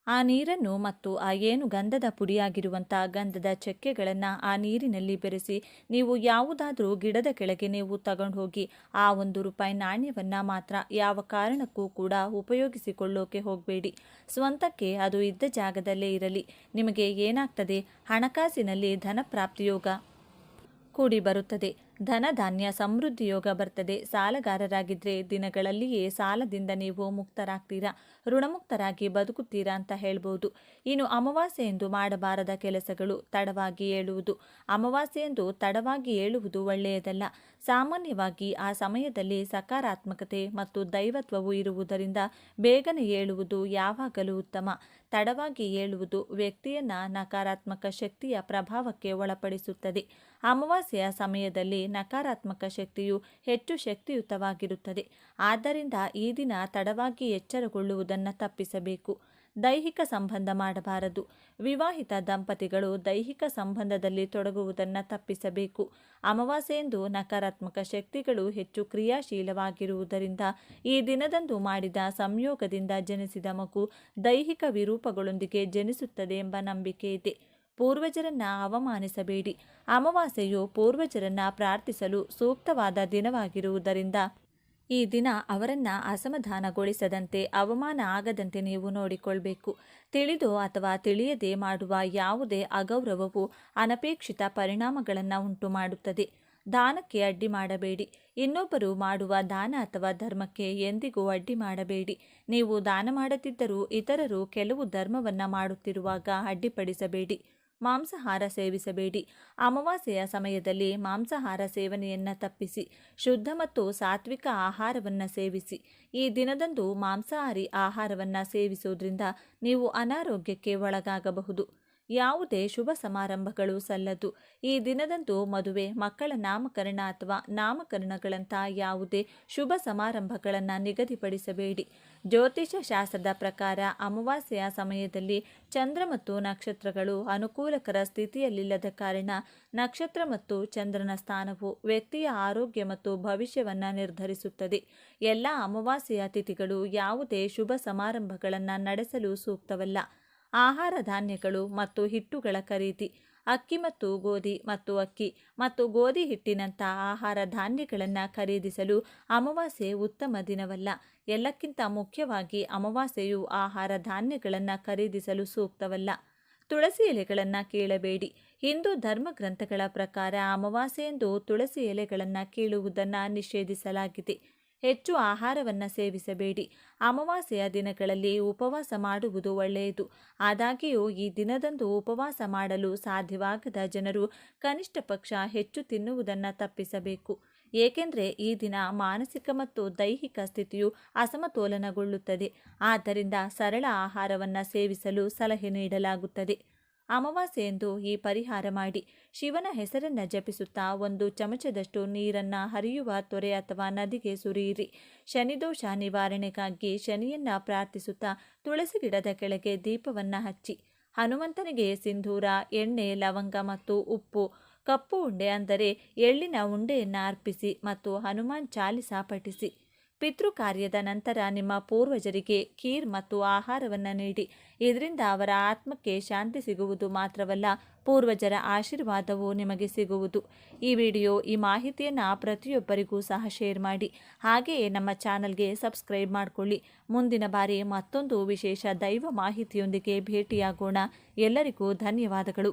ಆ ನೀರನ್ನು ಮತ್ತು ಆ ಏನು ಗಂಧದ ಪುಡಿಯಾಗಿರುವಂಥ ಗಂಧದ ಚಕ್ಕೆಗಳನ್ನು ಆ ನೀರಿನಲ್ಲಿ ಬೆರೆಸಿ ನೀವು ಯಾವುದಾದರೂ ಗಿಡದ ಕೆಳಗೆ ನೀವು ತಗೊಂಡು ಹೋಗಿ ಆ ಒಂದು ರೂಪಾಯಿ ನಾಣ್ಯವನ್ನು ಮಾತ್ರ ಯಾವ ಕಾರಣಕ್ಕೂ ಕೂಡ ಉಪಯೋಗಿಸಿಕೊಳ್ಳೋಕೆ ಹೋಗಬೇಡಿ. ಸ್ವಂತಕ್ಕೆ ಅದು ಇದ್ದ ಜಾಗದಲ್ಲೇ ಇರಲಿ. ನಿಮಗೆ ಏನಾಗ್ತದೆ? ಹಣಕಾಸಿನಲ್ಲಿ ಧನ ಪ್ರಾಪ್ತಿಯೋಗ ಕೂಡಿ ಬರುತ್ತದೆ. ಧನ ಧಾನ್ಯ ಸಮೃದ್ಧಿ ಯೋಗ ಬರ್ತದೆ. ಸಾಲಗಾರರಾಗಿದ್ದರೆ ದಿನಗಳಲ್ಲಿಯೇ ಸಾಲದಿಂದ ನೀವು ಮುಕ್ತರಾಗ್ತೀರಾ? ಋಣಮುಕ್ತರಾಗಿ ಬದುಕುತ್ತೀರಾ ಅಂತ ಹೇಳ್ಬೋದು. ಇನ್ನು ಅಮಾವಾಸ್ಯ ಎಂದು ಮಾಡಬಾರದ ಕೆಲಸಗಳು ತಡವಾಗಿ ಏಳುವುದು. ಅಮಾವಾಸ್ಯೆ ಎಂದು ತಡವಾಗಿ ಏಳುವುದು ಒಳ್ಳೆಯದಲ್ಲ. ಸಾಮಾನ್ಯವಾಗಿ ಆ ಸಮಯದಲ್ಲಿ ಸಕಾರಾತ್ಮಕತೆ ಮತ್ತು ದೈವತ್ವವು ಇರುವುದರಿಂದ ಬೇಗನೆ ಏಳುವುದು ಯಾವಾಗಲೂ ಉತ್ತಮ. ತಡವಾಗಿ ಏಳುವುದು ವ್ಯಕ್ತಿಯನ್ನ ನಕಾರಾತ್ಮಕ ಶಕ್ತಿಯ ಪ್ರಭಾವಕ್ಕೆ ಒಳಪಡಿಸುತ್ತದೆ. ಅಮಾವಾಸ್ಯೆಯ ಸಮಯದಲ್ಲಿ ನಕಾರಾತ್ಮಕ ಶಕ್ತಿಯು ಹೆಚ್ಚು ಶಕ್ತಿಯುತವಾಗಿರುತ್ತದೆ. ಆದ್ದರಿಂದ ಈ ದಿನ ತಡವಾಗಿ ಎಚ್ಚರಗೊಳ್ಳುವುದನ್ನು ತಪ್ಪಿಸಬೇಕು. ದೈಹಿಕ ಸಂಬಂಧ ಮಾಡಬಾರದು. ವಿವಾಹಿತ ದಂಪತಿಗಳು ದೈಹಿಕ ಸಂಬಂಧದಲ್ಲಿ ತೊಡಗುವುದನ್ನು ತಪ್ಪಿಸಬೇಕು. ಅಮಾವಾಸ್ಯೆಯಂದು ನಕಾರಾತ್ಮಕ ಶಕ್ತಿಗಳು ಹೆಚ್ಚು ಕ್ರಿಯಾಶೀಲವಾಗಿರುವುದರಿಂದ ಈ ದಿನದಂದು ಮಾಡಿದ ಸಂಯೋಗದಿಂದ ಜನಿಸಿದ ಮಗು ದೈಹಿಕ ವಿರೂಪಗಳೊಂದಿಗೆ ಜನಿಸುತ್ತದೆ ಎಂಬ ನಂಬಿಕೆ ಇದೆ. ಪೂರ್ವಜರನ್ನ ಅವಮಾನಿಸಬೇಡಿ. ಅಮಾವಾಸ್ಯೆಯು ಪೂರ್ವಜರನ್ನ ಪ್ರಾರ್ಥಿಸಲು ಸೂಕ್ತವಾದ ದಿನವಾಗಿರುವುದರಿಂದ ಈ ದಿನ ಅವರನ್ನ ಅಸಮಾಧಾನಗೊಳಿಸದಂತೆ, ಅವಮಾನ ಆಗದಂತೆ ನೀವು ನೋಡಿಕೊಳ್ಬೇಕು. ತಿಳಿದು ಅಥವಾ ತಿಳಿಯದೆ ಮಾಡುವ ಯಾವುದೇ ಅಗೌರವವು ಅನಪೇಕ್ಷಿತ ಪರಿಣಾಮಗಳನ್ನು ಉಂಟು ಮಾಡುತ್ತದೆ ದಾನಕ್ಕೆ ಅಡ್ಡಿ ಮಾಡಬೇಡಿ. ಇನ್ನೊಬ್ಬರು ಮಾಡುವ ದಾನ ಅಥವಾ ಧರ್ಮಕ್ಕೆ ಎಂದಿಗೂ ಅಡ್ಡಿ ಮಾಡಬೇಡಿ. ನೀವು ದಾನ ಮಾಡದಿದ್ದರೂ ಇತರರು ಕೆಲವು ಧರ್ಮವನ್ನು ಮಾಡುತ್ತಿರುವಾಗ ಅಡ್ಡಿಪಡಿಸಬೇಡಿ. ಮಾಂಸಾಹಾರ ಸೇವಿಸಬೇಡಿ. ಅಮಾವಾಸ್ಯೆಯ ಸಮಯದಲ್ಲಿ ಮಾಂಸಾಹಾರ ಸೇವನೆಯನ್ನು ತಪ್ಪಿಸಿ, ಶುದ್ಧ ಮತ್ತು ಸಾತ್ವಿಕ ಆಹಾರವನ್ನು ಸೇವಿಸಿ. ಈ ದಿನದಂದು ಮಾಂಸಾಹಾರಿ ಆಹಾರವನ್ನು ಸೇವಿಸುವುದರಿಂದ ನೀವು ಅನಾರೋಗ್ಯಕ್ಕೆ ಒಳಗಾಗಬಹುದು. ಯಾವುದೇ ಶುಭ ಸಮಾರಂಭಗಳು ಸಲ್ಲದು. ಈ ದಿನದಂದು ಮದುವೆ, ಮಕ್ಕಳ ನಾಮಕರಣ ಅಥವಾ ನಾಮಕರಣಗಳಂಥ ಯಾವುದೇ ಶುಭ ಸಮಾರಂಭಗಳನ್ನು ನಿಗದಿಪಡಿಸಬೇಡಿ. ಜ್ಯೋತಿಷ ಶಾಸ್ತ್ರದ ಪ್ರಕಾರ ಅಮಾವಾಸ್ಯೆಯ ಸಮಯದಲ್ಲಿ ಚಂದ್ರ ಮತ್ತು ನಕ್ಷತ್ರಗಳು ಅನುಕೂಲಕರ ಸ್ಥಿತಿಯಲ್ಲಿಲ್ಲದ ಕಾರಣ ನಕ್ಷತ್ರ ಮತ್ತು ಚಂದ್ರನ ಸ್ಥಾನವು ವ್ಯಕ್ತಿಯ ಆರೋಗ್ಯ ಮತ್ತು ಭವಿಷ್ಯವನ್ನು ನಿರ್ಧರಿಸುತ್ತದೆ. ಎಲ್ಲ ಅಮಾವಾಸ್ಯೆಯ ತಿಥಿಗಳು ಯಾವುದೇ ಶುಭ ಸಮಾರಂಭಗಳನ್ನು ನಡೆಸಲು ಸೂಕ್ತವಲ್ಲ. ಆಹಾರ ಧಾನ್ಯಗಳು ಮತ್ತು ಹಿಟ್ಟುಗಳ ಖರೀದಿ, ಅಕ್ಕಿ ಮತ್ತು ಗೋಧಿ ಮತ್ತು ಅಕ್ಕಿ ಮತ್ತು ಗೋಧಿ ಹಿಟ್ಟಿನಂಥ ಆಹಾರ ಧಾನ್ಯಗಳನ್ನು ಖರೀದಿಸಲು ಅಮಾವಾಸ್ಯೆ ಉತ್ತಮ ದಿನವಲ್ಲ. ಎಲ್ಲಕ್ಕಿಂತ ಮುಖ್ಯವಾಗಿ ಅಮಾವಾಸ್ಯೆಯು ಆಹಾರ ಧಾನ್ಯಗಳನ್ನು ಖರೀದಿಸಲು ಸೂಕ್ತವಲ್ಲ. ತುಳಸಿ ಎಲೆಗಳನ್ನು ಕೀಳಬೇಡಿ. ಹಿಂದೂ ಧರ್ಮ ಗ್ರಂಥಗಳ ಪ್ರಕಾರ ಅಮಾವಾಸ್ಯೆಯಂದು ತುಳಸಿ ಎಲೆಗಳನ್ನು ಕೀಳುವುದನ್ನು ನಿಷೇಧಿಸಲಾಗಿದೆ. ಹೆಚ್ಚು ಆಹಾರವನ್ನು ಸೇವಿಸಬೇಡಿ. ಅಮಾವಾಸ್ಯೆಯ ದಿನಗಳಲ್ಲಿ ಉಪವಾಸ ಮಾಡುವುದು ಒಳ್ಳೆಯದು. ಆದಾಗ್ಯೂ, ಈ ದಿನದಂದು ಉಪವಾಸ ಮಾಡಲು ಸಾಧ್ಯವಾಗದ ಜನರು ಕನಿಷ್ಠ ಪಕ್ಷ ಹೆಚ್ಚು ತಿನ್ನುವುದನ್ನು ತಪ್ಪಿಸಬೇಕು. ಏಕೆಂದರೆ, ಈ ದಿನ ಮಾನಸಿಕ ಮತ್ತು ದೈಹಿಕ ಸ್ಥಿತಿಯು ಅಸಮತೋಲನಗೊಳ್ಳುತ್ತದೆ. ಆದ್ದರಿಂದ ಸರಳ ಆಹಾರವನ್ನು ಸೇವಿಸಲು ಸಲಹೆ ನೀಡಲಾಗುತ್ತದೆ. ಅಮಾವಾಸ್ಯೆಯಂದು ಈ ಪರಿಹಾರ ಮಾಡಿ. ಶಿವನ ಹೆಸರನ್ನು ಜಪಿಸುತ್ತಾ ಒಂದು ಚಮಚದಷ್ಟು ನೀರನ್ನು ಹರಿಯುವ ತೊರೆ ಅಥವಾ ನದಿಗೆ ಸುರಿಯಿರಿ. ಶನಿದೋಷ ನಿವಾರಣೆಗಾಗಿ ಶನಿಯನ್ನ ಪ್ರಾರ್ಥಿಸುತ್ತಾ ತುಳಸಿ ಗಿಡದ ಕೆಳಗೆ ದೀಪವನ್ನು ಹಚ್ಚಿ. ಹನುಮಂತನಿಗೆ ಸಿಂಧೂರ, ಎಣ್ಣೆ, ಲವಂಗ ಮತ್ತು ಉಪ್ಪು, ಕಪ್ಪು ಉಂಡೆ ಅಂದರೆ ಎಳ್ಳಿನ ಉಂಡೆಯನ್ನು ಅರ್ಪಿಸಿ ಮತ್ತು ಹನುಮಾನ್ ಚಾಲಿಸ ಪಠಿಸಿ. ಪಿತೃ ಕಾರ್ಯದ ನಂತರ ನಿಮ್ಮ ಪೂರ್ವಜರಿಗೆ ಖೀರ್ ಮತ್ತು ಆಹಾರವನ್ನು ನೀಡಿ. ಇದರಿಂದ ಅವರ ಆತ್ಮಕ್ಕೆ ಶಾಂತಿ ಸಿಗುವುದು ಮಾತ್ರವಲ್ಲ, ಪೂರ್ವಜರ ಆಶೀರ್ವಾದವು ನಿಮಗೆ ಸಿಗುವುದು. ಈ ವಿಡಿಯೋ, ಈ ಮಾಹಿತಿಯನ್ನು ಪ್ರತಿಯೊಬ್ಬರಿಗೂ ಸಹ ಶೇರ್ ಮಾಡಿ. ಹಾಗೆಯೇ ನಮ್ಮ ಚಾನಲ್ಗೆ ಸಬ್ಸ್ಕ್ರೈಬ್ ಮಾಡಿಕೊಳ್ಳಿ. ಮುಂದಿನ ಬಾರಿ ಮತ್ತೊಂದು ವಿಶೇಷ ದೈವ ಮಾಹಿತಿಯೊಂದಿಗೆ ಭೇಟಿಯಾಗೋಣ. ಎಲ್ಲರಿಗೂ ಧನ್ಯವಾದಗಳು.